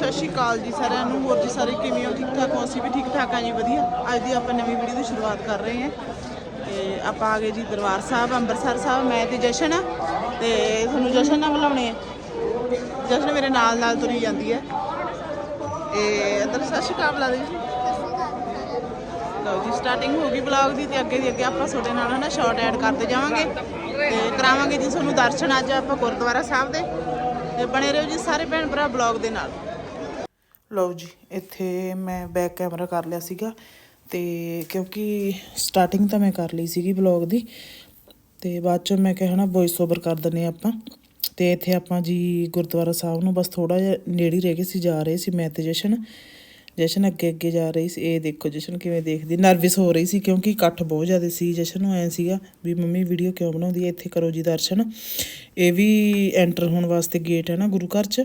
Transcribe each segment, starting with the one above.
ਸਤਿ ਸ਼੍ਰੀ ਅਕਾਲ ਜੀ ਸਾਰਿਆਂ ਨੂੰ। ਹੋਰ ਜੀ ਸਾਰੇ ਕਿਵੇਂ ਹੋ? ਠੀਕ ਠਾਕ ਹੋ? ਅਸੀਂ ਵੀ ਠੀਕ ਠਾਕ ਆ ਜੀ, ਵਧੀਆ। ਅੱਜ ਦੀ ਆਪਾਂ ਨਵੀਂ ਵੀਡੀਓ ਦੀ ਸ਼ੁਰੂਆਤ ਕਰ ਰਹੇ ਹਾਂ। ਤੇ ਆਪਾਂ ਆ ਗਏ ਜੀ ਦਰਬਾਰ ਸਾਹਿਬ, ਅੰਮ੍ਰਿਤਸਰ ਸਾਹਿਬ। ਮੈਂ ਤੇ ਜਸ਼ਨ ਆ। ਤੇ ਤੁਹਾਨੂੰ ਜਸ਼ਨ ਨਾਲ ਬੁਲਾਉਣੇ ਆ। ਜਸ਼ਨ ਮੇਰੇ ਨਾਲ ਨਾਲ ਤੁਰੀ ਜਾਂਦੀ ਹੈ। ਤੇ ਅੰਦਰ ਸਤਿ ਸ਼੍ਰੀ ਅਕਾਲ ਬੁਲਾ ਦੇ ਜੀ। ਲਓ ਜੀ ਸਟਾਰਟਿੰਗ ਹੋ ਗਈ ਵਲੌਗ ਦੀ ਤੇ ਅੱਗੇ ਦੀ ਅੱਗੇ ਆਪਾਂ ਤੁਹਾਡੇ ਨਾਲ ਹਨਾ ਸ਼ਾਰਟ ਐਡ ਕਰਦੇ ਜਾਵਾਂਗੇ। ਤੇ ਕਰਾਵਾਂਗੇ ਜੀ ਤੁਹਾਨੂੰ ਦਰਸ਼ਨ ਅੱਜ ਆਪਾਂ ਗੁਰਦੁਆਰਾ ਸਾਹਿਬ ਦੇ। ਤੇ ਬਣੇ ਰਹੋ ਜੀ ਸਾਰੇ ਭੈਣ ਭਰਾ ਵਲੌਗ ਦੇ ਨਾਲ। ਲਓ ਜੀ, ਇੱਥੇ ਮੈਂ ਬੈਕ ਕੈਮਰਾ ਕਰ ਲਿਆ ਸੀਗਾ ਤੇ ਕਿਉਂਕਿ ਸਟਾਰਟਿੰਗ ਤਾਂ ਮੈਂ ਕਰ ਲਈ ਸੀਗੀ ਵਲੌਗ ਦੀ ਤੇ ਬਾਅਦ ਚੋਂ ਮੈਂ ਕਿਹਾ ਹਨਾ ਵੌਇਸ ਓਵਰ ਕਰ ਦਿੰਨੇ ਆਪਾਂ। ਤੇ ਇੱਥੇ ਆਪਾਂ ਜੀ ਗੁਰਦੁਆਰਾ ਸਾਹਿਬ ਨੂੰ ਬਸ ਥੋੜਾ ਜਿਹਾ ਨੇੜੇ ਹੀ ਰਹਿ ਗਏ ਸੀ, ਜਾ ਰਹੇ ਸੀ ਮੈਂ ਤੇ ਜਸ਼ਨ। ਜਸ਼ਨ ਅੱਗੇ ਅੱਗੇ ਜਾ ਰਹੀ ਸੀ। ਇਹ ਦੇਖੋ ਜਸ਼ਨ ਕਿਵੇਂ ਦੇਖਦੀ ਨਰਵਸ ਹੋ ਰਹੀ ਸੀ ਕਿਉਂਕਿ ਇਕੱਠ ਬਹੁਤ ਜ਼ਿਆਦਾ ਸੀ। ਜਸ਼ਨ ਨੂੰ ਐ ਸੀਗਾ ਵੀ ਮੰਮੀ ਵੀਡੀਓ ਕਿਉਂ ਬਣਾਉਂਦੀ ਹੈ? ਇੱਥੇ ਕਰੋ ਜੀ ਦਰਸ਼ਨ। ਇਹ ਵੀ ਐਂਟਰ ਹੋਣ ਵਾਸਤੇ ਗੇਟ ਹੈ ਨਾ ਗੁਰੂ ਘਰ 'ਚ।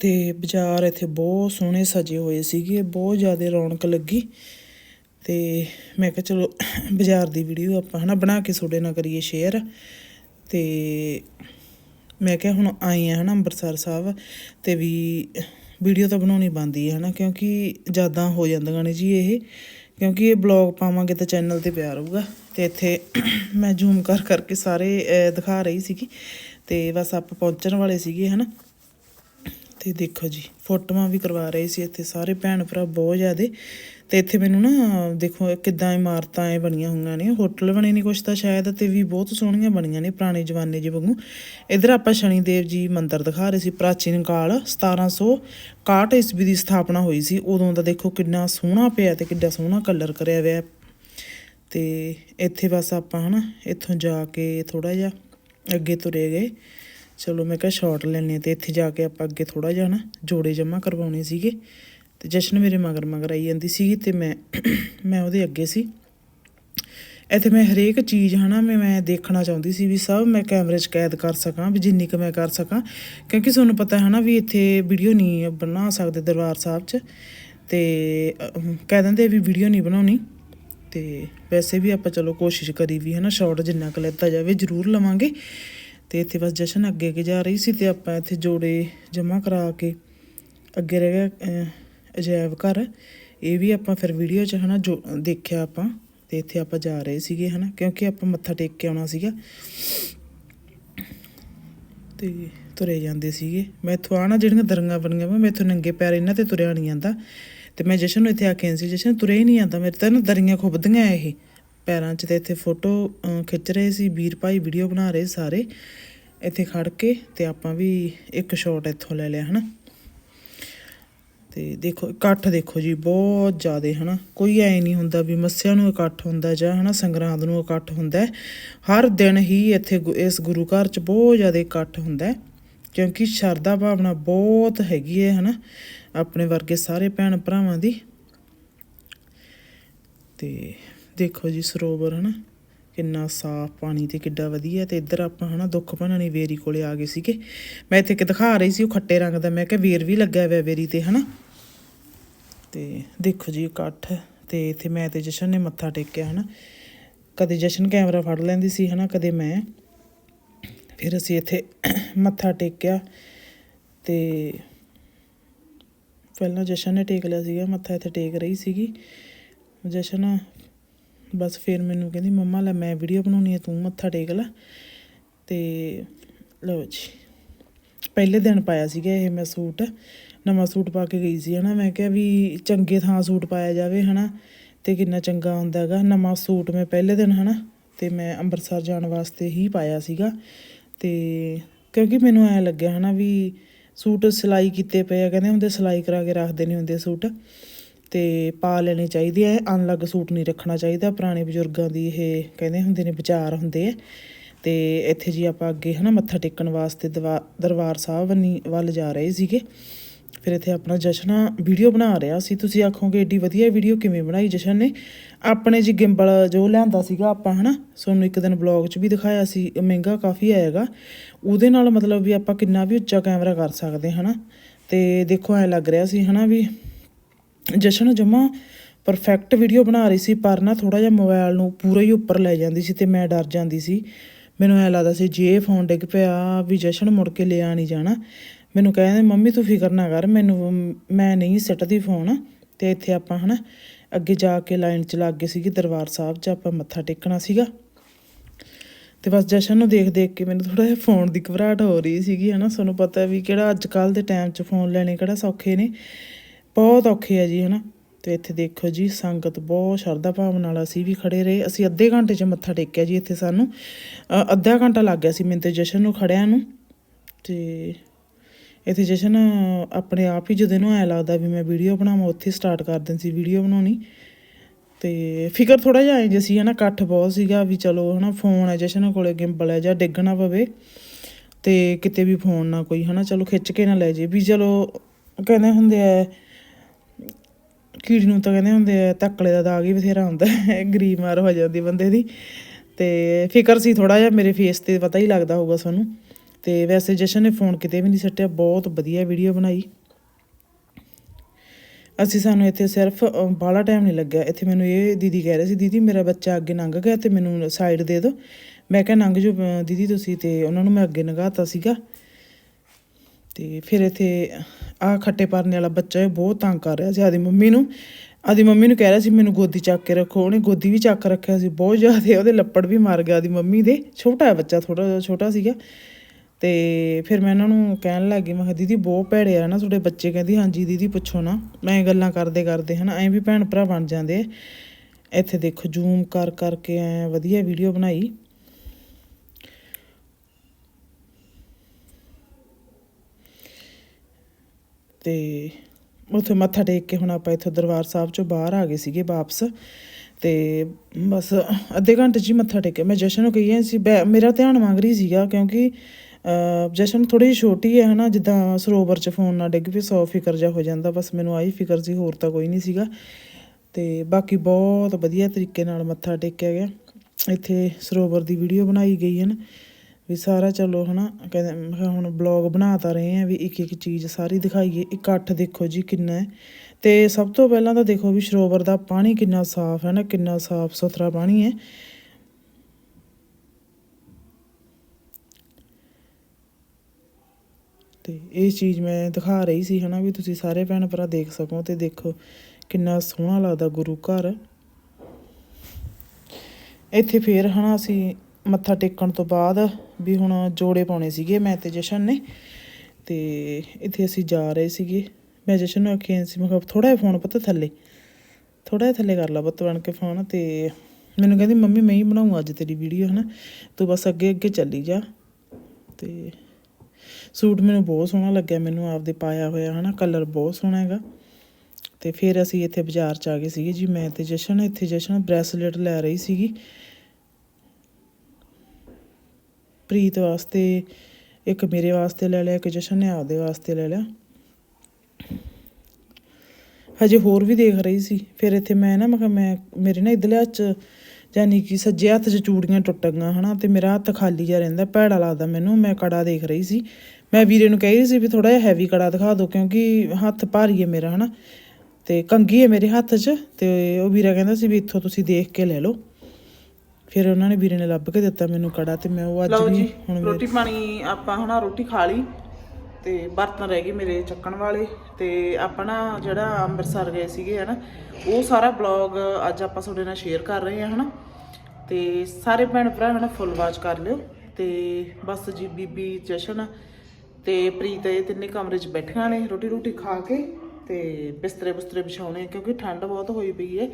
ਤੇ ਬਾਜ਼ਾਰ ਇੱਥੇ ਬਹੁਤ ਸੋਹਣੇ ਸਜੇ ਹੋਏ ਸੀਗੇ, ਬਹੁਤ ਜ਼ਿਆਦਾ ਰੌਣਕ ਲੱਗੀ। ਤੇ ਮੈਂ ਕਿਹਾ ਚਲੋ, ਬਾਜ਼ਾਰ ਦੀ ਵੀਡੀਓ ਆਪਾਂ ਹਨਾ ਬਣਾ ਕੇ ਤੁਹਾਡੇ ਨਾਲ ਕਰੀਏ ਸ਼ੇਅਰ ਤੇ ਮੈਂ ਕਿਹਾ ਹੁਣ ਆਏ ਆ ਹਨਾ ਅੰਮ੍ਰਿਤਸਰ ਸਾਹਿਬ ਤੇ ਵੀ ਵੀਡੀਓ ਤਾਂ ਬਣਾਉਣੀ ਬੰਦੀ ਹੈ ਹਨਾ, ਕਿਉਂਕਿ ਜ਼ਿਆਦਾ ਹੋ ਜਾਂਦੀਆਂ ਨੇ ਜੀ ਇਹ। ਕਿਉਂਕਿ ਇਹ ਬਲੌਗ ਪਾਵਾਂਗੇ ਤਾਂ ਚੈਨਲ ਤੇ ਪਿਆ ਰਹੂਗਾ ਤੇ ਇੱਥੇ ਮੈਂ ਜ਼ੂਮ ਕਰ ਕਰਕੇ ਸਾਰੇ ਦਿਖਾ ਰਹੀ ਸੀਗੀ। ਤੇ ਬਸ ਆਪਾਂ ਪਹੁੰਚਣ ਵਾਲੇ ਸੀਗੇ ਹਨਾ। ਤੇ ਦੇਖੋ ਜੀ, ਫੋਟੋਆਂ ਵੀ ਕਰਵਾ ਰਹੇ ਸੀ ਇੱਥੇ ਸਾਰੇ ਭੈਣ ਭਰਾ ਬਹੁਤ ਜ਼ਿਆਦੇ। ਤੇ ਇੱਥੇ ਮੈਨੂੰ ਨਾ, ਦੇਖੋ ਕਿੱਦਾਂ ਇਮਾਰਤਾਂ ਐ ਬਣੀਆਂ ਹੋਈਆਂ ਨੇ, ਹੋਟਲ ਬਣੇ ਨੇ ਕੁਛ ਤਾਂ ਸ਼ਾਇਦ ਤੇ ਵੀ ਬਹੁਤ ਸੋਹਣੀਆਂ ਬਣੀਆਂ ਨੇ ਪੁਰਾਣੇ ਜਮਾਨੇ ਜੇ ਵਾਂਗੂ। ਇਧਰ ਆਪਾਂ ਸ਼ਨੀ ਦੇਵ ਜੀ ਮੰਦਿਰ ਦਿਖਾ ਰਹੇ ਸੀ, ਪ੍ਰਾਚੀਨ ਕਾਲ 1761 ਈਸਵੀ ਦੀ ਸਥਾਪਨਾ ਹੋਈ ਸੀ। ਉਦੋਂ ਦਾ ਦੇਖੋ ਕਿੰਨਾ ਸੋਹਣਾ ਪਿਆ ਤੇ ਕਿੱਡਾ ਸੋਹਣਾ ਕਲਰ ਕਰਿਆ ਹੋਇਆ। ਤੇ ਇੱਥੇ ਬਸ ਆਪਾਂ ਹਨਾ, ਇੱਥੋਂ ਜਾ ਕੇ ਥੋੜਾ ਜਿਹਾ ਅੱਗੇ ਤੁਰੇ ਗਏ। ਚਲੋ ਮੈਂ ਕਿਹਾ ਸ਼ਾਰਟ ਲੈਣੇ ਤੇ ਇੱਥੇ ਜਾ ਕੇ ਆਪਾਂ ਅੱਗੇ ਥੋੜਾ ਜਿਹਾ ਨਾ ਜੋੜੇ ਜਮਾ ਕਰਵਾਉਣੇ ਸੀਗੇ। ਤੇ ਜਸ਼ਨ ਮੇਰੇ ਮਗਰ ਮਗਰ ਆਈ ਜਾਂਦੀ ਸੀਗੀ ਤੇ ਮੈਂ ਮੈਂ ਉਹਦੇ ਅੱਗੇ ਸੀ। ਇੱਥੇ ਮੈਂ ਹਰੇਕ ਚੀਜ਼ ਹਨਾ ਮੈਂ ਮੈਂ ਦੇਖਣਾ ਚਾਹੁੰਦੀ ਸੀ ਵੀ ਸਭ ਮੈਂ ਕੈਮਰੇ 'ਚ ਕੈਦ ਕਰ ਸਕਾਂ, ਵੀ ਜਿੰਨੀ ਕੁ ਮੈਂ ਕਰ ਸਕਾਂ। ਕਿਉਂਕਿ ਤੁਹਾਨੂੰ ਪਤਾ ਹੈ ਨਾ ਵੀ ਇੱਥੇ ਵੀਡੀਓ ਨਹੀਂ ਬਣਾ ਸਕਦੇ ਦਰਬਾਰ ਸਾਹਿਬ 'ਚ। ਤੇ ਕਹਿ ਦਿੰਦੇ ਵੀ ਵੀਡੀਓ ਨਹੀਂ ਬਣਾਉਣੀ। ਤੇ ਵੈਸੇ ਵੀ ਆਪਾਂ ਚਲੋ ਕੋਸ਼ਿਸ਼ ਕਰੀ ਵੀ ਹੈ ਨਾ ਸ਼ਾਰਟ ਜਿੰਨਾ ਕੁ ਲੈਤਾ ਜਾਵੇ ਜ਼ਰੂਰ ਲਵਾਂਗੇ। ਤੇ ਇੱਥੇ ਬਸ ਜਸ਼ਨ ਅੱਗੇ ਅੱਗੇ ਜਾ ਰਹੀ ਸੀ ਤੇ ਆਪਾਂ ਇੱਥੇ ਜੋੜੇ ਜਮ੍ਹਾਂ ਕਰਾ ਕੇ ਅੱਗੇ ਰਹਿ ਗਿਆ ਅਜਾਇਬ ਘਰ। ਇਹ ਵੀ ਆਪਾਂ ਫਿਰ ਵੀਡੀਓ 'ਚ ਹਨਾ ਜੋ ਦੇਖਿਆ ਆਪਾਂ ਤੇ ਇੱਥੇ ਆਪਾਂ ਜਾ ਰਹੇ ਸੀਗੇ ਹਨਾ, ਕਿਉਂਕਿ ਆਪਾਂ ਮੱਥਾ ਟੇਕ ਕੇ ਆਉਣਾ ਸੀਗਾ। ਤੇ ਤੁਰੇ ਜਾਂਦੇ ਸੀਗੇ। ਮੈਂ ਇੱਥੋਂ ਆ ਨਾ ਜਿਹੜੀਆਂ ਦਰੀਆਂ ਬਣੀਆਂ ਵਾ, ਮੈਂ ਇੱਥੋਂ ਨੰਗੇ ਪੈਰ ਇਹਨਾਂ ਤੇ ਤੁਰਿਆ ਨਹੀਂ ਜਾਂਦਾ ਤੇ ਮੈਂ ਜਸ਼ਨ ਨੂੰ ਇੱਥੇ ਆ ਕੇ ਸੀ, ਜਸ਼ਨ ਤੁਰੇ ਹੀ ਨਹੀਂ ਜਾਂਦਾ ਮੇਰੇ ਤਾਂ ਨਾ ਦਰੀਆਂ ਖੁੱਬਦੀਆਂ ਇਹ। ਪੈਰਾਂ 'ਚ ਤੇ ਇੱਥੇ ਫੋਟੋ ਖਿੱਚ ਰਹੇ ਸੀ, ਵੀਰ ਭਾਈ ਵੀਡੀਓ ਬਣਾ ਰਹੇ ਸਾਰੇ। ਇੱਥੇ ਖੜ ਕੇ ਤੇ ਆਪਾਂ ਵੀ ਇੱਕ ਸ਼ਾਟ ਇੱਥੋਂ ਲੈ ਲਿਆ, ਹਨਾ। ਤੇ ਦੇਖੋ, ਇਕੱਠ ਦੇਖੋ ਜੀ, ਬਹੁਤ ਜ਼ਿਆਦੇ, ਹਨਾ। ਕੋਈ ਐ ਨਹੀਂ ਹੁੰਦਾ ਵੀ ਮੱਸਿਆ ਨੂੰ ਇਕੱਠ ਹੁੰਦਾ ਜਾਂ, ਹਨਾ, ਸੰਗਰਾਂਦ ਨੂੰ ਇਕੱਠ ਹੁੰਦਾ। ਹਰ ਦਿਨ ਹੀ ਇੱਥੇ ਗੁ- ਇਸ ਗੁਰੂ ਘਰ 'ਚ ਬਹੁਤ ਜ਼ਿਆਦਾ ਇਕੱਠ ਹੁੰਦਾ ਕਿਉਂਕਿ ਸ਼ਰਧਾ ਭਾਵਨਾ ਬਹੁਤ ਹੈਗੀ ਹੈ, ਹਨਾ, ਆਪਣੇ ਵਰਗੇ ਸਾਰੇ ਭੈਣ ਭਰਾਵਾਂ ਦੀ। ਤੇ ਦੇਖੋ ਜੀ ਸਰੋਵਰ, ਹਨਾ? ਕਿੰਨਾ ਸਾਫ਼ ਪਾਣੀ ਤੇ ਕਿੱਡਾ ਵਧੀਆ ਤੇ ਇੱਧਰ ਆਪਾਂ, ਹਨਾ, ਦੁੱਖ ਭੰਨਣੀ ਵੇਰੀ ਕੋਲੇ ਆ ਗਏ ਸੀਗੇ। ਮੈਂ ਇੱਥੇ ਇੱਕ ਦਿਖਾ ਰਹੀ ਸੀ, ਉਹ ਖੱਟੇ ਰੰਗ ਦਾ। ਮੈਂ ਕਿਹਾ ਵੇਰ ਵੀ ਲੱਗਾ ਹੋਇਆ ਵੇਰੀ ਤੇ, ਹਨਾ? ਤੇ ਦੇਖੋ ਜੀ, ਇਕੱਠ ਤੇ ਇੱਥੇ ਮੈਂ ਤੇ ਜਸ਼ਨ ਨੇ ਮੱਥਾ ਟੇਕਿਆ, ਹਨਾ? ਕਦੇ ਜਸ਼ਨ ਕੈਮਰਾ ਫੜ ਲੈਂਦੀ ਸੀ, ਹਨਾ? ਕਦੇ ਮੈਂ। ਫਿਰ ਅਸੀਂ ਇੱਥੇ ਮੱਥਾ ਟੇਕਿਆ ਤੇ ਪਹਿਲਾਂ ਜਸ਼ਨ ਨੇ ਟੇਕ ਲਿਆ ਸੀਗਾ, ਮੱਥਾ ਇੱਥੇ ਟੇਕ ਰਹੀ ਸੀਗੀ। ਜਸ਼ਨ ਬਸ ਫਿਰ ਮੈਨੂੰ ਕਹਿੰਦੀ, ਮੰਮਾ, ਲੈ ਮੈਂ ਵੀਡੀਓ ਬਣਾਉਣੀ ਹੈ ਤੂੰ ਮੱਥਾ ਟੇਕ ਲੈ। ਤੇ ਲਓ ਜੀ, ਪਹਿਲੇ ਦਿਨ ਪਾਇਆ ਸੀਗਾ ਇਹ ਮੈਂ ਸੂਟ, ਨਵਾਂ ਸੂਟ ਪਾ ਕੇ ਗਈ ਸੀ, ਹਨਾ। ਮੈਂ ਕਿਹਾ ਵੀ ਚੰਗੇ ਥਾਂ ਸੂਟ ਪਾਇਆ ਜਾਵੇ, ਹਨਾ, ਤੇ ਕਿੰਨਾ ਚੰਗਾ ਹੁੰਦਾ ਹੈਗਾ ਨਵਾਂ ਸੂਟ ਮੈਂ ਪਹਿਲੇ ਦਿਨ, ਹਨਾ, ਤੇ ਮੈਂ ਅੰਮ੍ਰਿਤਸਰ ਜਾਣ ਵਾਸਤੇ ਹੀ ਪਾਇਆ ਸੀਗਾ। ਤੇ ਕਿਉਂਕਿ ਮੈਨੂੰ ਐ ਲੱਗਿਆ, ਹਨਾ, ਵੀ ਸੂਟ ਸਿਲਾਈ ਕੀਤੇ ਪਏ ਆ, ਕਹਿੰਦੇ ਹੁੰਦੇ ਸਿਲਾਈ ਕਰਾ ਕੇ ਰੱਖਦੇ ਨਹੀਂ ਹੁੰਦੇ ਸੂਟ। ਤੇ ਪਾ ਲੈਣੇ ਚਾਹੀਦੇ ਆ। ਅਨਲੱਗ ਸੂਟ ਨਹੀਂ ਰੱਖਣਾ ਚਾਹੀਦਾ। ਪੁਰਾਣੇ ਬਜ਼ੁਰਗਾਂ ਦੀ ਇਹ ਕਹਿੰਦੇ ਹੁੰਦੇ ਨੇ ਵਿਚਾਰ ਹੁੰਦੇ ਆ। ਤੇ ਇੱਥੇ ਜੀ ਆਪਾਂ ਅੱਗੇ ਹਨਾ ਮੱਥਾ ਟੇਕਣ ਵਾਸਤੇ ਦਵਾ- ਦਰਬਾਰ ਸਾਹਿਬ ਵੱਲ ਜਾ ਰਹੇ ਸੀਗੇ। ਫਿਰ ਇੱਥੇ ਆਪਣਾ ਜਸ਼ਨ ਵੀਡੀਓ ਬਣਾ ਰਿਹਾ ਸੀ। ਤੁਸੀਂ ਆਖੋਗੇ ਏਡੀ ਵਧੀਆ ਵੀਡੀਓ ਕਿਵੇਂ ਬਣਾਈ ਜਸ਼ਨ ਨੇ? ਆਪਣੇ ਜੀ ਗਿੰਬਲ ਜੋ ਲਿਆਂਦਾ ਸੀਗਾ ਆਪਾਂ ਹਨਾ, ਤੁਹਾਨੂੰ ਇੱਕ ਦਿਨ ਬਲੌਗ 'ਚ ਵੀ ਦਿਖਾਇਆ ਸੀ। ਮਹਿੰਗਾ ਕਾਫੀ ਆਏਗਾ। ਉਹਦੇ ਨਾਲ ਮਤਲਬ ਵੀ ਆਪਾਂ ਕਿੰਨਾ ਵੀ ਉੱਚਾ ਕੈਮਰਾ ਕਰ ਸਕਦੇ ਹਨਾ। ਤੇ ਦੇਖੋ ਐ ਲੱਗ ਰਿਹਾ ਸੀ ਹਨਾ ਵੀ ਜਸ਼ਨ ਜਮਾ ਪਰਫੈਕਟ ਵੀਡੀਓ ਬਣਾ ਰਹੀ ਸੀ, ਪਰ ਨਾ ਥੋੜਾ ਜਿਹਾ ਮੋਬਾਈਲ ਨੂੰ ਪੂਰਾ ਹੀ ਉੱਪਰ ਲੈ ਜਾਂਦੀ ਸੀ ਤੇ ਮੈਂ ਡਰ ਜਾਂਦੀ ਸੀ। ਮੈਨੂੰ ਐ ਲੱਗਦਾ ਸੀ, ਜੇ ਫੋਨ ਡਿੱਗ ਪਿਆ ਵੀ ਜਸ਼ਨ ਮੁੜ ਕੇ ਲਿਆ ਨਹੀਂ ਜਾਣਾ, ਮੈਨੂੰ ਕਹਿੰਦੇ ਮੰਮੀ, ਤੂੰ ਫਿਕਰ ਨਾ ਕਰ, ਮੈਨੂੰ ਮੈਂ ਨਹੀਂ ਸਿੱਟਦੀ ਫੋਨ ਤੇ ਇੱਥੇ ਆਪਾਂ ਹਨਾ, ਅੱਗੇ ਜਾ ਕੇ ਲਾਈਨ ਚ ਲੱਗ ਗਏ ਸੀਗੇ ਦਰਬਾਰ ਸਾਹਿਬ 'ਚ, ਆਪਾਂ ਮੱਥਾ ਟੇਕਣਾ ਸੀਗਾ। ਤੇ ਬਸ ਜਸ਼ਨ ਨੂੰ ਦੇਖ ਦੇਖ ਕੇ ਮੈਨੂੰ ਥੋੜਾ ਜਿਹਾ ਫੋਨ ਦੀ ਘਬਰਾਹਟ ਹੋ ਰਹੀ ਸੀਗੀ, ਹਨਾ। ਤੁਹਾਨੂੰ ਪਤਾ ਵੀ ਕਿਹੜਾ ਅੱਜ ਕੱਲ ਦੇ ਟਾਈਮ 'ਚ ਫੋਨ ਲੈਣੇ ਕਿਹੜਾ ਸੌਖੇ ਨੇ। ਬਹੁਤ ਔਖੇ ਆ ਜੀ, ਹਨਾ? ਤੇ ਇੱਥੇ ਦੇਖੋ ਜੀ, ਸੰਗਤ ਬਹੁਤ ਸ਼ਰਧਾ ਭਾਵ ਨਾਲ ਅਸੀਂ ਵੀ ਖੜੇ ਰਹੇ। ਅਸੀਂ ਅੱਧੇ ਘੰਟੇ 'ਚ ਮੱਥਾ ਟੇਕਿਆ ਜੀ ਇੱਥੇ ਸਾਨੂੰ। ਅੱਧਾ ਘੰਟਾ ਲੱਗ ਗਿਆ ਸੀ ਮੈਨੂੰ ਤੇ ਜਸ਼ਨ ਨੂੰ ਖੜਿਆਂ ਨੂੰ। ਤੇ ਇੱਥੇ ਜਸ਼ਨ ਆਪਣੇ ਆਪ ਹੀ ਜਦੋਂ ਨੂੰ ਐ ਲੱਗਦਾ ਵੀ ਮੈਂ ਵੀਡੀਓ ਬਣਾਵਾਂ, ਉੱਥੇ ਸਟਾਰਟ ਕਰ ਦਿੰਦੀ ਸੀ ਵੀਡੀਓ ਬਣਾਉਣੀ। ਤੇ ਫਿਕਰ ਥੋੜਾ ਜਿਹਾ ਇੰਜ ਸੀ ਹਨਾ? ਇਕੱਠ ਬਹੁਤ ਸੀਗਾ ਵੀ ਚਲੋ, ਹਨਾ? ਫੋਨ ਹੈ ਜਸ਼ਨ ਕੋਲੇ, ਗਿੰਬਲ ਹੈ ਜਾਂ ਡਿੱਗਣਾ ਪਵੇ। ਤੇ ਕਿਤੇ ਵੀ ਫੋਨ ਨਾ ਕੋਈ, ਹਨਾ? ਚਲੋ ਖਿੱਚ ਕੇ ਨਾ ਲੈ ਜੇ ਵੀ ਚਲੋ, ਕਹਿੰਦੇ ਹੁੰਦੇ ਆ ਕੀੜੀ ਨੂੰ ਤਾਂ ਕਹਿੰਦੇ ਹੁੰਦੇ ਆ ਤੱਕਲੇ ਦਾ ਦਾਗ ਹੀ ਬਥੇਰਾ ਹੁੰਦਾ ਗਰੀਬ ਮਾਰ ਹੋ ਜਾਂਦੀ ਬੰਦੇ ਦੀ। ਤੇ ਫਿਕਰ ਸੀ ਥੋੜਾ ਜਿਹਾ ਮੇਰੇ ਫੇਸ ਤੇ ਪਤਾ ਹੀ ਲੱਗਦਾ ਹੋਊਗਾ ਸਾਨੂੰ। ਤੇ ਵੈਸੇ ਜਸ਼ਨ ਨੇ ਫੋਨ ਕਿਤੇ ਵੀ ਨਹੀਂ ਸੱਟਿਆ ਬਹੁਤ ਵਧੀਆ ਵੀਡੀਓ ਬਣਾਈ। ਅਸੀਂ ਸਾਨੂੰ ਇੱਥੇ ਸਿਰਫ ਅ, ਬਾਹਲਾ ਟਾਈਮ ਨਹੀਂ ਲੱਗਿਆ। ਇੱਥੇ ਮੈਨੂੰ ਇਹ ਦੀਦੀ ਕਹਿ ਰਹੇ ਸੀ ਦੀਦੀ ਮੇਰਾ ਬੱਚਾ ਅੱਗੇ ਲੰਘ ਗਿਆ ਤੇ ਮੈਨੂੰ ਸਾਈਡ ਦੇ ਦਿਓ। ਮੈਂ ਕਿਹਾ ਲੰਘ ਜੋ ਦੀਦੀ ਤੁਸੀਂ ਤੇ ਉਹਨਾਂ ਨੂੰ ਮੈਂ ਅੱਗੇ ਲੰਘਾਤਾ ਸੀਗਾ। ਤੇ ਫਿਰ ਇੱਥੇ ਆ ਖੱਟੇ ਪਰਨੇ ਵਾਲਾ ਬੱਚਾ ਇਹ ਬਹੁਤ ਤੰਗ ਕਰ ਰਿਹਾ ਸੀ ਆਦੀ ਮੰਮੀ ਨੂੰ। ਆਦੀ ਮੰਮੀ ਨੂੰ ਕਹਿ ਰਿਹਾ ਸੀ, ਮੈਨੂੰ ਗੋਦੀ ਚੱਕ ਕੇ ਰੱਖੋ। ਉਹਨੇ ਗੋਦੀ ਵੀ ਚੱਕ ਰੱਖਿਆ ਸੀ ਬਹੁਤ ਜ਼ਿਆਦਾ ਉਹਦੇ ਲੱਪੜ ਵੀ ਮਾਰ ਗਿਆ ਆਦੀ ਮੰਮੀ ਦੇ। ਛੋਟਾ ਹੈ ਬੱਚਾ ਥੋੜਾ ਛੋਟਾ ਸੀਗਾ। ਤੇ ਫਿਰ ਮੈਂ ਇਹਨਾਂ ਨੂੰ ਕਹਿਣ ਲੱਗੀ, ਮੈਂ ਕਿਹਾ, ਦੀਦੀ, ਬਹੁਤ ਭੈੜੇ ਆ ਨਾ ਤੁਹਾਡੇ ਬੱਚੇ। ਕਹਿੰਦੀ, ਹਾਂਜੀ, ਦੀਦੀ, ਪੁੱਛੋ ਨਾ। ਮੈਂ ਗੱਲਾਂ ਕਰਦੇ ਕਰਦੇ ਹਨਾ, ਐਂ ਵੀ ਭੈਣ ਭਰਾ ਬਣ ਜਾਂਦੇ ਆ। ਇੱਥੇ ਦੇਖੋ, ਜ਼ੂਮ ਕਰ ਕਰਕੇ ਐ ਵਧੀਆ ਵੀਡੀਓ ਬਣਾਈ। ਤੇ ਉੱਥੇ ਮੱਥਾ ਟੇਕ ਕੇ ਹੁਣ ਆਪਾਂ ਇੱਥੋਂ ਦਰਬਾਰ ਸਾਹਿਬ ਚੋਂ ਬਾਹਰ ਆ ਗਏ ਸੀਗੇ ਵਾਪਸ। ਤੇ ਬਸ ਅੱਧੇ ਘੰਟੇ 'ਚ ਹੀ ਮੱਥਾ ਟੇਕਿਆ। ਮੈਂ ਜਸ਼ਨ ਨੂੰ ਕਹੀ ਸੀ ਬੈ- ਮੇਰਾ ਧਿਆਨ ਮੰਗ ਰਹੀ ਸੀਗਾ ਕਿਉਂਕਿ ਜਸ਼ਨ ਥੋੜੀ ਜਿਹੀ ਛੋਟੀ ਹੈ ਹਨਾ, ਜਿੱਦਾਂ ਸਰੋਵਰ 'ਚ ਫੋਨ ਨਾ ਡਿੱਗ ਵੀ ਸੌ ਫਿਕਰ ਜਾ ਹੋ ਜਾਂਦਾ। ਬਸ ਮੈਨੂੰ ਆਹੀ ਫਿਕਰ ਸੀ, ਹੋਰ ਤਾਂ ਕੋਈ ਨਹੀਂ ਸੀਗਾ। ਤੇ ਬਾਕੀ ਬਹੁਤ ਵਧੀਆ ਤਰੀਕੇ ਨਾਲ ਮੱਥਾ ਟੇਕਿਆ ਗਿਆ। ਇੱਥੇ ਸਰੋਵਰ ਦੀ ਵੀਡੀਓ ਬਣਾਈ ਗਈ ਹੈ ਨਾ ਵੀ ਸਾਰਾ ਚਲੋ ਹਨਾ, ਕਹਿੰਦੇ, ਮੈਂ ਕਿਹਾ ਹੁਣ ਬਲੌਗ ਬਣਾ ਤਾਂ ਰਹੇ ਆ ਵੀ ਇੱਕ ਇੱਕ ਚੀਜ਼ ਸਾਰੀ ਦਿਖਾਈਏ ਇਕੱਠ ਦੇਖੋ ਜੀ ਕਿੰਨਾ ਹੈ। ਤੇ ਸਭ ਤੋਂ ਪਹਿਲਾਂ ਤਾਂ ਦੇਖੋ ਵੀ ਸਰੋਵਰ ਦਾ ਪਾਣੀ ਕਿੰਨਾ ਸਾਫ਼ ਹੈ ਨਾ, ਕਿੰਨਾ ਸਾਫ਼ ਸੁਥਰਾ ਪਾਣੀ ਹੈ। ਤੇ ਇਹ ਚੀਜ਼ ਮੈਂ ਦਿਖਾ ਰਹੀ ਸੀ ਹਨਾ ਵੀ ਤੁਸੀਂ ਸਾਰੇ ਭੈਣ ਭਰਾ ਦੇਖ ਸਕੋ ਤੇ ਦੇਖੋ ਕਿੰਨਾ ਸੋਹਣਾ ਲੱਗਦਾ ਗੁਰੂ ਘਰ। ਇੱਥੇ ਫੇਰ ਹਨਾ ਅਸੀਂ ਮੱਥਾ ਟੇਕਣ ਤੋਂ ਬਾਅਦ ਵੀ ਹੁਣ ਜੋੜੇ ਪਾਉਣੇ ਸੀਗੇ, ਮੈਂ ਤੇ ਜਸ਼ਨ ਨੇ। ਤੇ ਇੱਥੇ ਅਸੀਂ ਜਾ ਰਹੇ ਸੀਗੇ। ਮੈਂ ਜਸ਼ਨ ਨੂੰ ਆਖਿਆ ਸੀ ਮੈਂ ਕਿਹਾ ਥੋੜਾ ਜਿਹਾ ਫੋਨ ਪਤਾ ਥੱਲੇ। ਥੋੜਾ ਜਿਹਾ ਥੱਲੇ ਕਰ ਲਾ ਬੱਤ ਬਣ ਕੇ ਫੋਨ ਤੇ ਮੈਨੂੰ ਕਹਿੰਦੀ, ਮੰਮੀ, ਮੈਂ ਹੀ ਬਣਾਉਂ ਅੱਜ ਤੇਰੀ ਵੀਡੀਓ, ਹਨਾ। ਤੂੰ ਬਸ ਅੱਗੇ ਅੱਗੇ ਚੱਲੀ ਜਾ। ਤੇ ਸੂਟ ਮੈਨੂੰ ਬਹੁਤ ਸੋਹਣਾ ਲੱਗਿਆ, ਮੈਨੂੰ ਆਪਦੇ ਪਾਇਆ ਹੋਇਆ, ਹਨਾ, ਕਲਰ ਬਹੁਤ ਸੋਹਣਾ ਹੈਗਾ। ਤੇ ਫਿਰ ਅਸੀਂ ਇੱਥੇ ਬਾਜ਼ਾਰ ਚ ਆ ਗਏ ਸੀਗੇ ਜੀ, ਮੈਂ ਤੇ ਜਸ਼ਨ। ਇੱਥੇ ਜਸ਼ਨ ਬ੍ਰੈਸਲੇਟ ਲੈ ਰਹੀ ਸੀਗੀ। ਪ੍ਰੀਤ ਵਾਸਤੇ, ਇੱਕ ਮੇਰੇ ਵਾਸਤੇ ਲੈ ਲਿਆ, ਇੱਕ ਜਸ਼ਨ ਨੇ ਆਪਦੇ ਵਾਸਤੇ ਲੈ ਲਿਆ। ਹਜੇ ਹੋਰ ਵੀ ਦੇਖ ਰਹੀ ਸੀ। ਫਿਰ ਇੱਥੇ ਮੈਂ ਨਾ, ਮੈਂ ਕਿਹਾ ਮੈਂ, ਮੇਰੇ ਨਾ ਇਧਰਲੇ ਹੱਥ 'ਚ, ਯਾਨੀ ਕਿ ਸੱਜੇ ਹੱਥ 'ਚ ਚੂੜੀਆਂ ਟੁੱਟ ਗਈਆਂ ਹਨਾ, ਤੇ ਮੇਰਾ ਹੱਥ ਖਾਲੀ ਜਿਹਾ ਰਹਿੰਦਾ, ਭੈੜਾ ਲੱਗਦਾ ਮੈਨੂੰ, ਮੈਂ ਕੜਾ ਦੇਖ ਰਹੀ ਸੀ। ਮੈਂ ਵੀਰੇ ਨੂੰ ਕਹਿ ਰਹੀ ਸੀ ਵੀ ਥੋੜਾ ਜਿਹਾ ਹੈਵੀ ਕੜਾ ਦਿਖਾ ਦਿਓ, ਕਿਉਂਕਿ ਹੱਥ ਭਾਰੀ ਹੈ ਮੇਰਾ ਹਨਾ। ਤੇ ਕੰਗੀ ਹੈ ਮੇਰੇ ਹੱਥ 'ਚ, ਤੇ ਉਹ ਵੀਰਾ ਕਹਿੰਦਾ ਸੀ ਵੀ ਇੱਥੋਂ ਤੁਸੀਂ ਦੇਖ ਕੇ ਲੈ ਲਓ। ਫਿਰ ਉਹਨਾਂ ਨੇ ਵੀਰੇ ਨੇ ਲੱਭ ਕੇ ਦਿੱਤਾ ਮੈਨੂੰ ਕੜਾ ਤੇ ਮੈਂ ਉਹ ਅੱਜ ਲਓ ਵੀ ਹੁਣ ਰੋਟੀ ਪਾਣੀ ਆਪਾਂ ਹਨਾ ਰੋਟੀ ਖਾ ਲਈ ਤੇ ਬਰਤਨ ਰਹਿ ਗਏ ਮੇਰੇ ਚੱਕਣ ਵਾਲੇ ਤੇ ਆਪਾਂ ਨਾ ਜਿਹੜਾ ਅੰਮ੍ਰਿਤਸਰ ਗਏ ਸੀਗੇ ਹਨਾ ਉਹ ਸਾਰਾ ਬਲੌਗ ਅੱਜ ਆਪਾਂ ਤੁਹਾਡੇ ਨਾਲ ਸ਼ੇਅਰ ਕਰ ਰਹੇ ਹਾਂ ਹਨਾ। ਤੇ ਸਾਰੇ ਭੈਣ ਭਰਾ ਹਨਾ ਫੁੱਲ ਵਾਚ ਕਰ ਲਿਓ ਤੇ ਬਸ ਜੀ ਬੀਬੀ ਜਸ਼ਨ ਤੇ ਪ੍ਰੀਤ ਇਹ ਤਿੰਨੇ ਕਮਰੇ 'ਚ ਬੈਠੀਆਂ ਨੇ ਰੋਟੀ ਰੋਟੀ ਖਾ ਕੇ। ਤੇ ਬਿਸਤਰੇ ਬਿਸਤਰੇ ਵਿਛਾਉਣੇ ਕਿਉਂਕਿ ਠੰਡ ਬਹੁਤ ਹੋਈ ਪਈ ਹੈ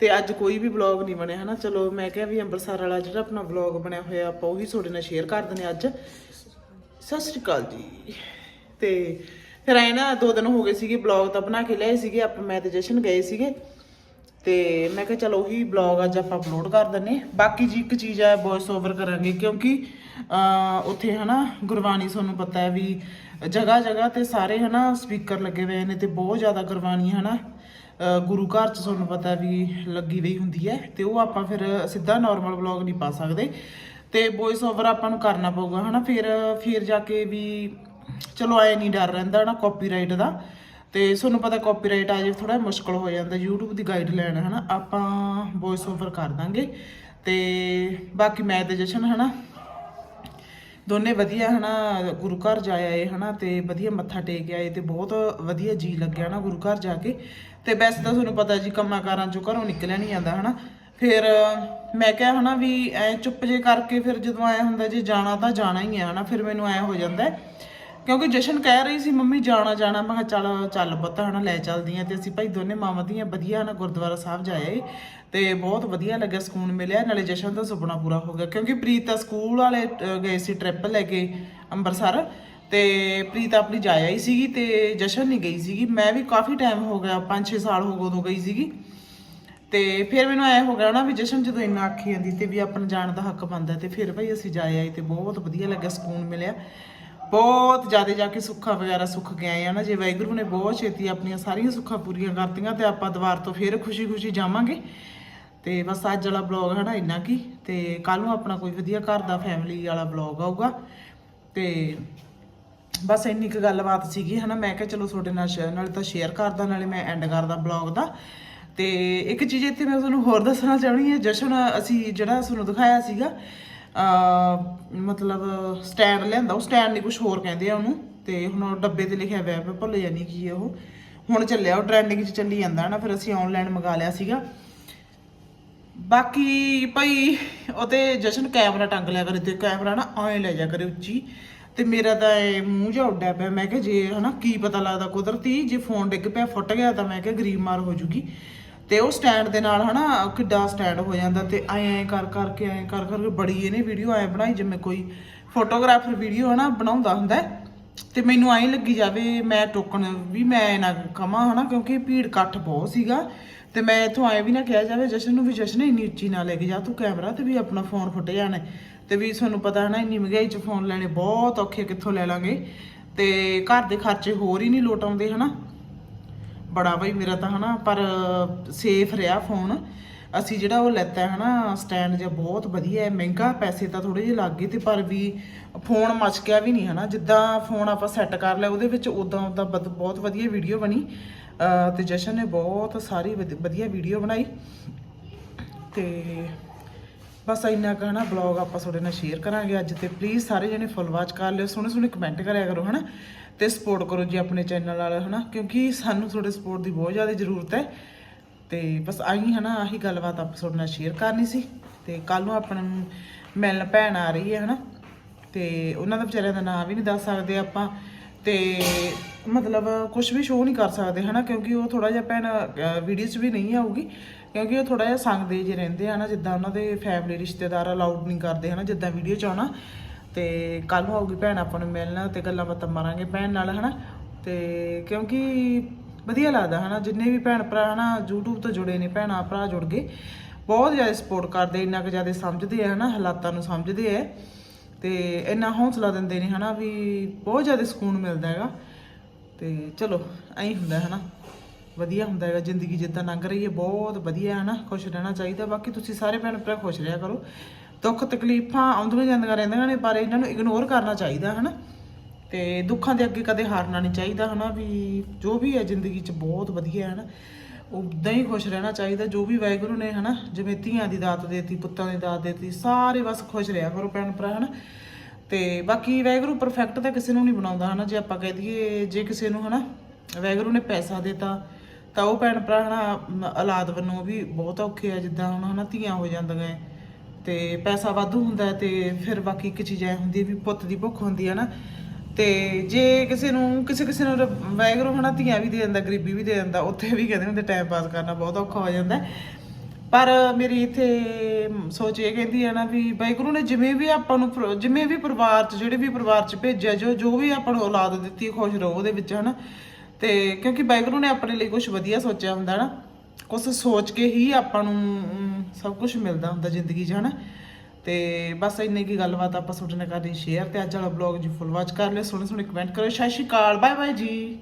ਤੇ ਅੱਜ ਕੋਈ ਵੀ ਵਲੌਗ ਨਹੀਂ ਬਣਿਆ, ਹਨਾ? ਚਲੋ, ਮੈਂ ਕਿਹਾ ਵੀ ਅੰਮ੍ਰਿਤਸਰ ਵਾਲਾ ਜਿਹੜਾ ਆਪਣਾ ਵਲੌਗ ਬਣਿਆ ਹੋਇਆ, ਆਪਾਂ ਉਹੀ ਤੁਹਾਡੇ ਨਾਲ ਸ਼ੇਅਰ ਕਰ ਦਿੰਦੇ ਹਾਂ ਅੱਜ। ਸਤਿ ਸ਼੍ਰੀ ਅਕਾਲ ਜੀ। ਤੇ ਫਿਰ ਆਏ ਨਾ, ਦੋ ਦਿਨ ਹੋ ਗਏ ਸੀਗੇ ਬਲੌਗ ਤਾਂ ਬਣਾ ਕੇ ਲਏ ਸੀਗੇ, ਆਪਾਂ ਮੈਂ ਤੇ ਜਸ਼ਨ ਗਏ ਸੀਗੇ। ਤੇ ਮੈਂ ਕਿਹਾ ਚਲੋ, ਉਹੀ ਬਲੌਗ ਅੱਜ ਆਪਾਂ ਅਪਲੋਡ ਕਰ ਦਿੰਨੇ ਬਾਕੀ ਜੀ ਇੱਕ ਚੀਜ਼ ਹੈ ਵੌਇਸ ਓਵਰ ਕਰਾਂਗੇ, ਕਿਉਂਕਿ ਉੱਥੇ ਹਨਾ ਗੁਰਬਾਣੀ ਤੁਹਾਨੂੰ ਪਤਾ ਹੈ ਵੀ ਜਗ੍ਹਾ ਜਗ੍ਹਾ ਤੇ ਸਾਰੇ ਹਨਾ ਸਪੀਕਰ ਲੱਗੇ ਹੋਏ ਨੇ ਤੇ ਬਹੁਤ ਜ਼ਿਆਦਾ ਗੁਰਬਾਣੀ ਹਨਾ, ਅਹ ਗੁਰੂ ਘਰ ਚ ਤੁਹਾਨੂੰ ਪਤਾ ਵੀ ਲੱਗੀ ਰਹੀ ਹੁੰਦੀ ਹੈ ਤੇ ਉਹ ਆਪਾਂ ਫਿਰ ਸਿੱਧਾ ਨਾਰਮਲ ਵਲੌਗ ਨਹੀਂ ਪਾ ਸਕਦੇ ਤੇ ਵੌਇਸ ਓਵਰ ਆਪਾਂ ਨੂੰ ਕਰਨਾ ਪਊਗਾ ਹਨਾ, ਫਿਰ ਫਿਰ ਜਾ ਕੇ ਵੀ ਚਲੋ ਐ ਨਹੀਂ ਡਰ ਰਹਿੰਦਾ ਨਾ ਕਾਪੀਰਾਈਟ ਦਾ ਤੇ ਤੁਹਾਨੂੰ ਪਤਾ ਕਾਪੀਰਾਈਟ ਆ ਜੇ ਥੋੜਾ ਮੁਸ਼ਕਲ ਹੋ ਜਾਂਦਾ, YouTube ਦੀ ਗਾਈਡਲਾਈਨ ਹਨਾ ਆਪਾਂ ਵੌਇਸ ਓਵਰ ਕਰ ਦਾਂਗੇ ਤੇ ਬਾਕੀ ਮੈਂ ਤੇ ਜਸ਼ਨ ਹਨਾ ਦੋਨੇ ਵਧੀਆ ਹਨਾ, ਗੁਰੂ ਘਰ ਜਾ ਆਏ ਹਨਾ ਤੇ ਵਧੀਆ ਮੱਥਾ ਟੇਕ ਆਏ ਤੇ ਬਹੁਤ ਵਧੀਆ ਜੀ ਲੱਗਿਆ ਨਾ ਗੁਰੂ ਘਰ ਜਾ ਕੇ। ਤੇ ਵੈਸੇ ਤਾਂ ਤੁਹਾਨੂੰ ਪਤਾ ਜੀ ਕੰਮਾਂ ਕਾਰਾਂ ਚੋਂ ਘਰੋਂ ਨਿਕਲਿਆ ਨਹੀਂ ਜਾਂਦਾ ਹਨਾ। ਫਿਰ ਮੈਂ ਕਿਹਾ ਹਨਾ ਵੀ ਐ ਚੁੱਪ ਜੇ ਕਰਕੇ ਫਿਰ ਜਦੋਂ ਐ ਹੁੰਦਾ ਜੀ ਜਾਣਾ ਤਾਂ ਜਾਣਾ ਹੀ ਹੈ ਹਨਾ, ਫਿਰ ਮੈਨੂੰ ਐ ਹੋ ਜਾਂਦਾ ਕਿਉਂਕਿ ਜਸ਼ਨ ਕਹਿ ਰਹੀ ਸੀ ਮੰਮੀ ਜਾਣਾ ਜਾਣਾ, ਮੈਂ ਕਿਹਾ ਚੱਲ ਚੱਲ ਪੁੱਤ ਹਨਾ, ਲੈ ਚੱਲਦੀਆਂ ਤੇ ਅਸੀਂ ਭਾਈ ਦੋਨੇ ਮਾਵਾਂ ਦੀਆਂ ਵਧੀਆ ਨਾ ਗੁਰਦੁਆਰਾ ਸਾਹਿਬ ਜਾਏ ਤੇ ਬਹੁਤ ਵਧੀਆ ਲੱਗਿਆ ਸਕੂਨ ਮਿਲਿਆ ਨਾਲੇ ਜਸ਼ਨ ਦਾ ਸੁਪਨਾ ਪੂਰਾ ਹੋ ਗਿਆ ਕਿਉਂਕਿ ਪ੍ਰੀਤ ਤਾਂ ਸਕੂਲ ਵਾਲੇ ਅਹ, ਗਏ ਸੀ ਟ੍ਰਿਪ ਲੈ ਕੇ ਅੰਮ੍ਰਿਤਸਰ ਤੇ ਪ੍ਰੀਤ ਆਪਣੀ ਜਾਇਆ ਹੀ ਸੀਗੀ ਤੇ ਜਸ਼ਨ ਨਹੀਂ ਗਈ ਸੀਗੀ। ਮੈਂ ਵੀ ਕਾਫੀ ਟਾਈਮ ਹੋ ਗਿਆ 5-6 ਸਾਲ ਹੋ ਗਏ ਉਦੋਂ ਗਈ ਸੀਗੀ। ਤੇ ਫਿਰ ਮੈਨੂੰ ਐ ਹੋ ਗਿਆ ਨਾ ਵੀ ਜਸ਼ਨ ਜਦੋਂ ਇੰਨਾ ਆਖੀ ਜਾਂਦੀ ਤੇ ਵੀ ਆਪਣਾ ਜਾਣ ਦਾ ਹੱਕ ਬਣਦਾ ਤੇ ਫਿਰ ਭਾਈ ਅਸੀਂ ਜਾਏ ਆਏ ਤੇ ਬਹੁਤ ਵਧੀਆ ਲੱਗਿਆ ਸਕੂਨ ਮਿਲਿਆ। ਬਹੁਤ ਜ਼ਿਆਦਾ ਜਾ ਕੇ ਸੁੱਖਾਂ ਵਗੈਰਾ ਸੁੱਖ ਕੇ ਆਏ ਆ ਨਾ ਜੇ ਵਾਹਿਗੁਰੂ ਨੇ ਬਹੁਤ ਛੇਤੀ ਆਪਣੀਆਂ ਸਾਰੀਆਂ ਸੁੱਖਾਂ ਪੂਰੀਆਂ ਕਰਤੀਆਂ ਤੇ ਆਪਾਂ ਦੁਬਾਰ ਤੋਂ ਫਿਰ ਖੁਸ਼ੀ-ਖੁਸ਼ੀ ਜਾਵਾਂਗੇ। ਤੇ ਬਸ ਅੱਜ ਵਾਲਾ ਬਲੌਗ ਹੈ ਨਾ ਇੰਨਾ ਕੀ, ਤੇ ਕੱਲ ਨੂੰ ਆਪਣਾ ਕੋਈ ਵਧੀਆ ਘਰ ਦਾ ਫੈਮਿਲੀ ਵਾਲਾ ਬਲੌਗ ਆਊਗਾ। ਤੇ ਬਸ ਇੰਨੀ ਕੁ ਗੱਲਬਾਤ ਸੀਗੀ ਹਨਾ, ਮੈਂ ਕਿਹਾ ਚਲੋ ਤੁਹਾਡੇ ਨਾਲ ਸ਼ੇਅਰ ਨਾਲੇ ਤਾਂ ਸ਼ੇਅਰ ਕਰਦਾ, ਨਾਲੇ ਮੈਂ ਐਂਡ ਕਰਦਾ ਬਲੌਗ ਦਾ। ਤੇ ਇੱਕ ਚੀਜ਼ ਇੱਥੇ ਮੈਂ ਤੁਹਾਨੂੰ ਹੋਰ ਦੱਸਣਾ ਚਾਹਣੀ ਹੈ, ਜਸ਼ਨ ਅਸੀਂ ਜਿਹੜਾ ਤੁਹਾਨੂੰ ਦਿਖਾਇਆ ਸੀਗਾ ਅ ਮਤਲਬ ਸਟੈਂਡ ਲਿਆਂਦਾ, ਉਹ ਸਟੈਂਡ ਨਹੀਂ ਕੁਝ ਹੋਰ ਕਹਿੰਦੇ ਆ ਉਹਨੂੰ, ਤੇ ਹੁਣ ਉਹ ਡੱਬੇ ਤੇ ਲਿਖਿਆ ਹੋਇਆ, ਮੈਂ ਭੁੱਲ ਜਾਨੀ ਕੀ ਹੈ ਉਹ। ਹੁਣ ਚੱਲਿਆ, ਉਹ ਟ੍ਰੈਂਡਿੰਗ 'ਚ ਚੱਲੀ ਜਾਂਦਾ ਨਾ ਫਿਰ ਅਸੀਂ ਆਨਲਾਈਨ ਮੰਗਾ ਲਿਆ ਸੀਗਾ। ਬਾਕੀ ਭਾਈ ਉਹਤੇ ਜਸ਼ਨ ਕੈਮਰਾ ਟੰਗ ਲਿਆ ਕਰੇ ਤੇ ਕੈਮਰਾ ਨਾ ਐਂ ਲੈ ਜਾ ਕਰੇ ਉੱਚੀ। ਤੇ ਮੇਰਾ ਤਾਂ ਇਹ ਮੂੰਹ ਜਿਹਾ ਉੱਡਿਆ ਪਿਆ। ਮੈਂ ਕਿਹਾ ਜੇ ਹਨਾ, ਕੀ ਪਤਾ ਲੱਗਦਾ ਕੁਦਰਤੀ, ਜੇ ਫੋਨ ਡਿੱਗ ਪਿਆ, ਫੁੱਟ ਗਿਆ ਤਾਂ ਮੈਂ ਕਿਹਾ ਗਰੀਬ ਮਾਰ ਹੋ ਜੂਗੀ। ਤੇ ਉਹ ਸਟੈਂਡ ਦੇ ਨਾਲ ਹਨਾ, ਕਿੱਡਾ ਸਟੈਂਡ ਹੋ ਜਾਂਦਾ ਤੇ ਐਂ ਐਂ ਕਰ ਕਰਕੇ, ਐਂ ਕਰ ਕਰਕੇ ਬੜੀ ਇਹਨੇ ਵੀਡੀਓ ਐਂ ਬਣਾਈ, ਜਿਵੇਂ ਕੋਈ ਫੋਟੋਗ੍ਰਾਫਰ ਵੀਡੀਓ ਹਨਾ ਬਣਾਉਂਦਾ ਹੁੰਦਾ। ਤੇ ਮੈਨੂੰ ਐਂ ਲੱਗੀ ਜਾਵੇ ਮੈਂ ਟੋਕਣ ਵੀ ਮੈਂ ਨਾ ਕਮਾ ਹਨਾ, ਕਿਉਂਕਿ ਭੀੜ ਇਕੱਠ ਬਹੁਤ ਸੀਗਾ। ਤੇ ਮੈਂ ਇਥੋਂ ਆਏ ਵੀ ਨਾ ਕਿਹਾ ਜਾਵੇ, ਜਸ਼ਨ ਨੂੰ ਵੀ ਜਸ਼ਨ ਇੰਨੀ ਉੱਚੀ ਨਾ ਲੈ ਕੇ ਜਾ, ਤੂੰ ਕੈਮਰਾ ਤੇ ਵੀ ਆਪਣਾ ਫੋਨ ਫੁੱਟ ਜਾਣਾ ਤੇ ਵੀ ਤੁਹਾਨੂੰ ਪਤਾ ਹੈ ਨਾ ਇੰਨੀ ਮਹਿੰਗਾਈ 'ਚ ਫੋਨ ਲੈਣੇ ਬਹੁਤ ਔਖੇ ਕਿੱਥੋਂ ਲੈ ਲਾਂਗੇ। ਤੇ ਘਰ ਦੇ ਖਰਚੇ ਹੋਰ ਹੀ ਨਹੀਂ ਲੋਟ ਆਉਂਦੇ ਹਨਾ। ਬੜਾ ਬਈ ਮੇਰਾ ਤਾਂ ਹਨਾ, ਪਰ ਸੇਫ ਰਿਹਾ ਫੋਨ ਅਸੀਂ ਜਿਹੜਾ ਉਹ ਲੈਤਾ ਹੈ ਨਾ ਸਟੈਂਡ ਜਿਹਾ ਬਹੁਤ ਵਧੀਆ ਹੈ, ਮਹਿੰਗਾ ਪੈਸੇ ਤਾਂ ਥੋੜੇ ਜਿਹੇ ਲੱਗ ਗਏ ਤੇ ਪਰ ਵੀ ਫੋਨ ਮਚਕਿਆ ਵੀ ਨਹੀਂ ਹੈ ਨਾ ਜਿੱਦਾਂ ਫੋਨ ਆਪਾਂ ਸੈੱਟ ਕਰ ਲਿਆ, ਉਹਦੇ ਵਿੱਚ ਉਦਾਂ ਉਦਾਂ ਬਦ- ਬਹੁਤ ਵਧੀਆ ਵੀਡੀਓ ਬਣੀ। ਅਹ ਤੇ ਜਸ਼ਨ ਨੇ ਬਹੁਤ ਸਾਰੀ ਵਧ- ਵਧੀਆ ਵੀਡੀਓ ਬਣਾਈ। ਤੇ ਬਸ ਇੰਨਾ ਕੁ ਹਨਾ ਬਲੌਗ ਆਪਾਂ ਤੁਹਾਡੇ ਨਾਲ ਸ਼ੇਅਰ ਕਰਾਂਗੇ ਅੱਜ ਤੇ। ਪਲੀਜ਼ ਸਾਰੇ ਜਣੇ ਫੁੱਲ ਵਾਚ ਕਰ ਲਿਓ ਸੋਹਣੇ ਸੋਹਣੇ ਕਮੈਂਟ ਕਰਿਆ ਕਰੋ ਹਨਾ। ਤੇ ਸਪੋਰਟ ਕਰੋ ਜੀ ਆਪਣੇ ਚੈਨਲ ਵਾਲੇ ਹਨਾ, ਕਿਉਂਕਿ ਸਾਨੂੰ ਤੁਹਾਡੇ ਸਪੋਰਟ ਦੀ ਬਹੁਤ ਜ਼ਿਆਦਾ ਜ਼ਰੂਰਤ ਹੈ। ਤੇ ਬਸ ਆਹੀ ਹਨਾ, ਆਹੀ ਗੱਲਬਾਤ ਆਪਾਂ ਤੁਹਾਡੇ ਨਾਲ ਸ਼ੇਅਰ ਕਰਨੀ ਸੀ ਤੇ ਕੱਲ ਨੂੰ ਆਪਾਂ ਨੂੰ ਮਿਲਣ ਭੈਣ ਆ ਰਹੀ ਹੈ ਹਨਾ, ਤੇ ਉਹਨਾਂ ਦਾ ਵਿਚਾਰਿਆਂ ਦਾ ਨਾਮ ਵੀ ਨਹੀਂ ਦੱਸ ਸਕਦੇ ਆਪਾਂ ਤੇ ਮਤਲਬ ਕੁਝ ਵੀ ਸ਼ੋਅ ਨਹੀਂ ਕਰ ਸਕਦੇ ਹਨਾ, ਕਿਉਂਕਿ ਉਹ ਥੋੜਾ ਜਿਹਾ ਭੈਣ ਵੀਡੀਓ 'ਚ ਵੀ ਨਹੀਂ ਆਊਗੀ, ਕਿਉਂਕਿ ਉਹ ਥੋੜਾ ਜਿਹਾ ਸੰਗਦੇ ਜੇ ਰਹਿੰਦੇ ਆ ਨਾ ਜਿੱਦਾਂ ਉਹਨਾਂ ਦੇ ਫੈਮਿਲੀ ਰਿਸ਼ਤੇਦਾਰ ਅਲਾਉਡ ਨਹੀਂ ਕਰਦੇ ਹਨਾ, ਜਿੱਦਾਂ ਵੀਡੀਓ 'ਚ ਆਉਣਾ, ਤੇ ਕੱਲ ਨੂੰ ਆਊਗੀ ਭੈਣ ਆਪਾਂ ਨੂੰ ਮਿਲਣਾ ਤੇ ਗੱਲਾਂ ਬਾਤਾਂ ਮਾਰਾਂਗੇ ਭੈਣ ਨਾਲ ਹਨਾ, ਤੇ ਕਿਉਂਕਿ ਵਧੀਆ ਲੱਗਦਾ, ਹਨਾ? ਜਿੰਨੇ ਵੀ ਭੈਣ ਭਰਾ, ਹਨਾ, YouTube ਤੋਂ ਜੁੜੇ ਨੇ, ਭੈਣਾਂ ਭਰਾ ਜੁੜ ਗਏ, ਬਹੁਤ ਜ਼ਿਆਦਾ ਸਪੋਰਟ ਕਰਦੇ, ਇੰਨਾ ਕੁ ਜ਼ਿਆਦਾ ਸਮਝਦੇ ਆ, ਹਨਾ, ਹਾਲਾਤਾਂ ਨੂੰ ਸਮਝਦੇ ਆ। ਤੇ ਇੰਨਾ ਹੌਸਲਾ ਦਿੰਦੇ ਨੇ, ਹਨਾ, ਵੀ ਬਹੁਤ ਜ਼ਿਆਦਾ ਸਕੂਨ ਮਿਲਦਾ ਹੈਗਾ। ਤੇ ਚਲੋ, ਐਂ ਹੁੰਦਾ ਹੈ ਨਾ ਵਧੀਆ ਹੁੰਦਾ ਹੈਗਾ, ਜ਼ਿੰਦਗੀ ਜਿੱਦਾਂ ਲੰਘ ਰਹੀ ਹੈ, ਬਹੁਤ ਵਧੀਆ ਹੈ ਨਾ ਖੁਸ਼ ਰਹਿਣਾ ਚਾਹੀਦਾ, ਬਾਕੀ ਤੁਸੀਂ ਸਾਰੇ ਭੈਣ ਭਰਾ ਖੁਸ਼ ਰਿਹਾ ਕਰੋ। ਦੁੱਖ ਤਕਲੀਫਾਂ ਆਉਂਦੀਆਂ ਜਾਂਦੀਆਂ ਰਹਿੰਦੀਆਂ ਨੇ, ਪਰ ਇਹਨਾਂ ਨੂੰ ਇਗਨੋਰ ਕਰਨਾ ਚਾਹੀਦਾ ਹੈ ਨਾ ਤੇ ਦੁੱਖਾਂ ਦੇ ਅੱਗੇ ਕਦੇ ਹਾਰਨਾ ਨਹੀਂ ਚਾਹੀਦਾ, ਹਨਾ, ਵੀ ਜੋ ਵੀ ਹੈ ਜ਼ਿੰਦਗੀ 'ਚ ਬਹੁਤ ਵਧੀਆ ਹੈ ਨਾ ਉਦਾਂ ਹੀ ਖੁਸ਼ ਰਹਿਣਾ ਚਾਹੀਦਾ, ਜੋ ਵੀ ਵਾਹਿਗੁਰੂ ਨੇ, ਹਨਾ, ਜਿਵੇਂ ਧੀਆਂ ਦੀ ਦਾਤ ਦੇਤੀ, ਪੁੱਤਾਂ ਦੀ ਦਾਤ ਦੇਤੀ, ਸਾਰੇ ਬਸ ਖੁਸ਼ ਰਿਹਾ ਕਰੋ ਭੈਣ ਭਰਾ, ਹਨਾ। ਤੇ ਬਾਕੀ ਵਾਹਿਗੁਰੂ ਪਰਫੈਕਟ ਤਾਂ ਕਿਸੇ ਨੂੰ ਨਹੀਂ ਬਣਾਉਂਦਾ, ਹਨਾ, ਜੇ ਆਪਾਂ ਕਹਿ ਦਈਏ, ਜੇ ਕਿਸੇ ਨੂੰ, ਹਨਾ, ਵਾਹਿਗੁਰੂ ਨੇ ਪੈਸਾ ਦਿੱਤਾ, ਤਾਂ ਉਹ ਭੈਣ ਭਰਾ, ਹਨਾ, ਮ- ਔਲਾਦ ਵੱਲੋਂ ਵੀ ਬਹੁਤ ਔਖੇ ਆ, ਜਿੱਦਾਂ ਹੁਣ, ਹਨਾ, ਧੀਆਂ ਹੋ ਜਾਂਦੀਆਂ ਹੈ। ਤੇ ਪੈਸਾ ਵਾਧੂ ਹੁੰਦਾ ਹੈ ਤੇ ਫਿਰ ਬਾਕੀ ਇੱਕ ਚੀਜ਼ ਐ ਹੁੰਦੀ ਹੈ ਵੀ ਪੁੱਤ ਦੀ ਭੁੱਖ ਹੁੰਦੀ ਹੈ ਨਾ ਤੇ ਜੇ ਕਿਸੇ ਨੂੰ ਕਿਸੇ ਕਿਸੇ ਨੂੰ ਰੱਬ- ਵਾਹਿਗੁਰੂ ਹਨਾ ਧੀਆਂ ਵੀ ਦੇ ਦਿੰਦਾ ਗਰੀਬੀ ਵੀ ਦੇ ਦਿੰਦਾ ਉੱਥੇ ਵੀ ਕਹਿੰਦੇ ਹੁੰਦੇ ਟਾਈਮ ਪਾਸ ਕਰਨਾ ਬਹੁਤ ਔਖਾ ਹੋ ਜਾਂਦਾ ਹੈ। ਪਰ ਮੇਰੀ ਇੱਥੇ ਸੋਚ ਇਹ ਕਹਿੰਦੀ ਹੈ ਨਾ ਵੀ ਵਾਹਿਗੁਰੂ ਨੇ ਜਿਵੇਂ ਵੀ ਆਪਾਂ ਨੂੰ ਪਰ- ਜਿਵੇਂ ਵੀ ਪਰਿਵਾਰ 'ਚ ਜਿਹੜੇ ਵੀ ਪਰਿਵਾਰ 'ਚ ਭੇਜਿਆ ਜੋ ਜੋ ਵੀ ਆਪਾਂ ਨੂੰ ਔਲਾਦ ਦਿੱਤੀ ਖੁਸ਼ ਰਹੋ ਉਹਦੇ ਵਿੱਚ ਹਨਾ ਤੇ ਕਿਉਂਕਿ ਵਾਹਿਗੁਰੂ ਨੇ ਆਪਣੇ ਲਈ ਕੁਝ ਵਧੀਆ ਸੋਚਿਆ ਹੁੰਦਾ ਨਾ ਕੁਝ ਸੋਚ ਕੇ ਹੀ ਆਪਾਂ ਨੂੰ ਅਮ, ਸਭ ਕੁਝ ਮਿਲਦਾ ਹੁੰਦਾ ਜ਼ਿੰਦਗੀ 'ਚ ਹਨਾ ਤੇ ਬਸ ਇੰਨੀ ਕੀ ਗੱਲਬਾਤ ਆਪਾਂ ਤੁਹਾਡੇ ਨਾਲ ਕਰਨੀ ਸ਼ੇਅਰ ਤੇ ਅੱਜ ਵਾਲਾ ਬਲੌਗ ਜੀ ਫੁੱਲ ਵਾਚ ਕਰ ਲਿਓ ਸੋਹਣੇ ਸੋਹਣੇ ਕਮੈਂਟ ਕਰੋ ਸਤਿ ਸ਼੍ਰੀ ਅਕਾਲ ਬਾਏ ਬਾਏ ਜੀ।